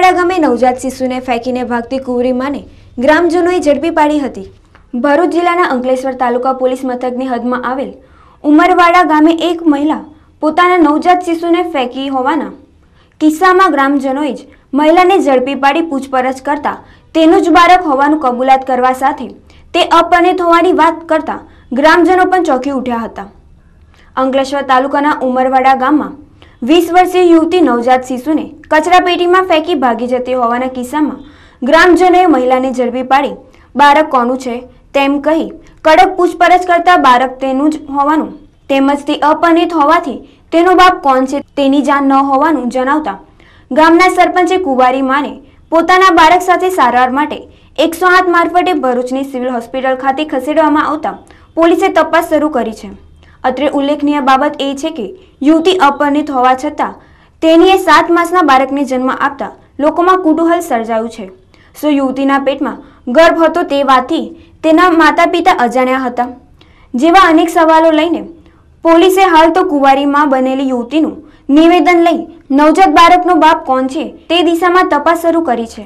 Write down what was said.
ઉમરવાડા ગામે નવજાત શિશુને ફેંકીને ભાગતી કુંવરી માને ગ્રામજનોએ ઝડપી પાડી હતી. ભરૂચ જિલ્લાના અંકલેશ્વર તાલુકા પોલીસ મથકની હદમાં આવેલ ઉમરવાડા ગામે એક મહિલા પોતાના નવજાત શિશુને ફેંકી હોવાના કિસ્સામાં ગ્રામજનોએ જ મહિલાને ઝડપી પાડી પૂછપરછ કરતા તેનું જ બાળક હોવાનું કબૂલાત કરવા સાથે તે અપરિણિત હોવાની વાત કરતા ગ્રામજનો પણ ચોંકી ઉઠ્યા હતા. અંકલેશ્વર તાલુકાના ઉમરવાડા ગામમાં વીસ વર્ષીય યુવતી નવજાત શિશુને કચરાપેટીમાં ફેંકી ભાગી જતી હોવાના કિસ્સામાં ગ્રામજનોએ મહિલાને ઝડપી પાડી. બાળક કોનું છે તેમ કહી કડક પૂછપરછ કરતા બાળક તેનું જ હોવાનું તેમજ તે અપરિણિત હોવાથી તેનો બાપ કોણ છે તેની જાણ ન હોવાનું જણાવતા ગામના સરપંચે કુંવારી માને પોતાના બાળક સાથે સારવાર માટે એકસો આઠ મારફતે ભરૂચની સિવિલ હોસ્પિટલ ખાતે ખસેડવામાં આવતા પોલીસે તપાસ શરૂ કરી છે. અત્રે ઉલ્લેખનીય બાબત એ છે કે, યુવતી અપરિણિત હોવા છતાં તેણીએ સાત માસના બાળકને જન્મ આપતા લોકોમાં કુતૂહલ સર્જાયું છે. સો યુવતીના પેટમાં ગર્ભ હતો તે વાતથી તેના માતા પિતા અજાણ્યા હતા. જેવા અનેક સવાલો લઈને પોલીસે હાલ તો કુંવારીમાં બનેલી યુવતીનું નિવેદન લઈ નવજાત બાળકનો બાપ કોણ છે તે દિશામાં તપાસ શરૂ કરી છે.